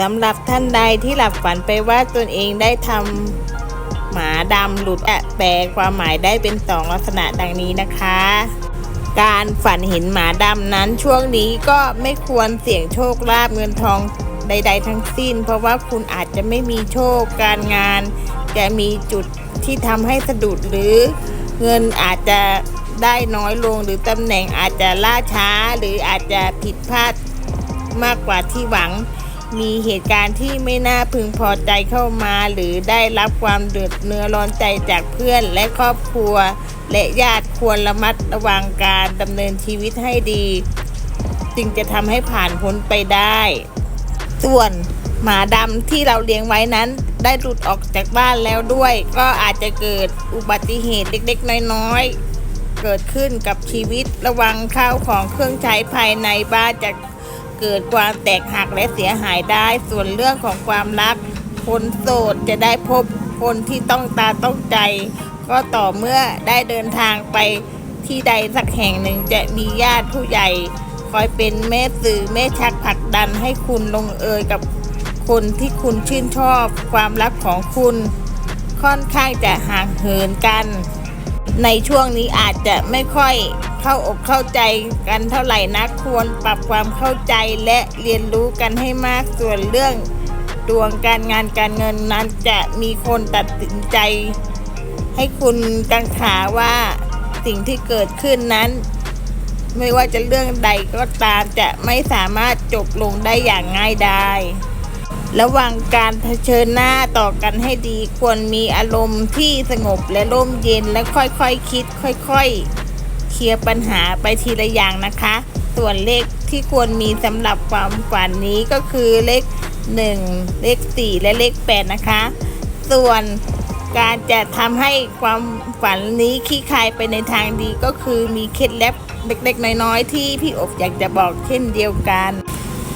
สำหรับท่านใดที่หลับฝันไปว่าตนเองได้ทำหมาดำหลุดและแปลความหมายได้เป็นสองลักษณะดังนี้นะคะ การฝันเห็นหมาดำนั้นช่วงนี้ก็ไม่ควรเสี่ยงโชคลาภเงินทองใด ๆ ทั้งสิ้น เพราะว่าคุณอาจจะไม่มีโชคการงาน จะมีจุดที่ทำให้สะดุดหรือเงินอาจจะได้น้อยลงหรือตำแหน่งอาจจะล่าช้าหรืออาจจะผิดพลาดมากกว่าที่หวัง มีเหตุการณ์ที่ไม่น่าพึงพอใจเข้ามา หรือได้รับความเดือดเนื้อร้อนใจจากเพื่อนและครอบครัว และญาติควรระมัดระวังการดำเนินชีวิตให้ดี จึงจะทำให้ผ่านพ้นไปได้ ส่วนหมาดำที่เราเลี้ยงไว้นั้น ได้หลุดออกจากบ้านแล้วด้วย ก็อาจจะเกิดอุบัติเหตุเล็กๆ น้อยๆ เกิดขึ้นกับชีวิตระวังข้าวของเครื่องใช้ภายในบ้านจะ เกิดความแตกหักและเสียหายได้ ส่วนเรื่องของความรัก คนโสดจะได้พบคนที่ต้องตาต้องใจ ก็ต่อเมื่อได้เดินทางไปที่ใดสักแห่งหนึ่งจะมีญาติผู้ใหญ่ คอยเป็นแม่สื่อแม่ชักผลักดันให้คุณลงเอยกับคนที่คุณชื่นชอบความรักของคุณ ค่อนข้างจะห่างเหินกัน ในช่วงนี้อาจจะไม่ค่อยเข้าอกเข้าใจกันเท่าไหร่นักควรปรับความเข้าใจและเรียนรู้กันให้มากส่วนเรื่องดวงการงานการเงินนั้นจะมีคนตัดสินใจ ให้คุณกังขาว่าสิ่งที่เกิดขึ้นนั้น ไม่ว่าจะเรื่องใดก็ตามจะไม่สามารถจบลงได้อย่างง่ายดาย ระหว่างการเผชิญหน้าต่อกันให้ดี ควรมีอารมณ์ที่สงบและร่มเย็นและค่อยๆคคิด ค่อยๆ เคลียร์ปัญหาไปทีละอย่างนะคะ ส่วนเลขที่ควรมีสำหรับความฝันนี้ก็คือเลข 1 เลข 4 และเลข 8 นะคะ ส่วนการจะทำให้ความฝันนี้ขี้คายไปในทางดีก็คือมีเคล็ดลับเล็กๆ น้อยๆ ที่พี่อบอยากจะบอกเช่นเดียวกัน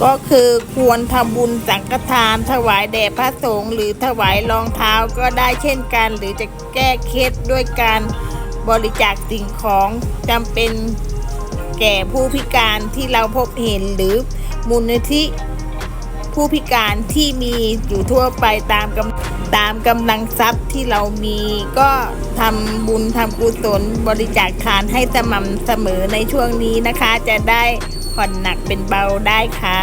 ก็คือควรทำบุญสังฆทาน ถวายแด่พระสงฆ์หรือถวายรองเท้าก็ได้เช่นกัน หรือจะแก้เคล็ดด้วยการบริจาคสิ่งของจำเป็นแก่ผู้พิการที่เราพบเห็นหรือมูลนิธิผู้พิการที่มีอยู่ทั่วไปตามกำตามกำลังทรัพย์ที่เรามีก็ทำบุญทำกุศลบริจาคทานให้สม่ำเสมอในช่วงนี้นะคะจะได้ ผ่อนหนักเป็นเบาได้ค่ะ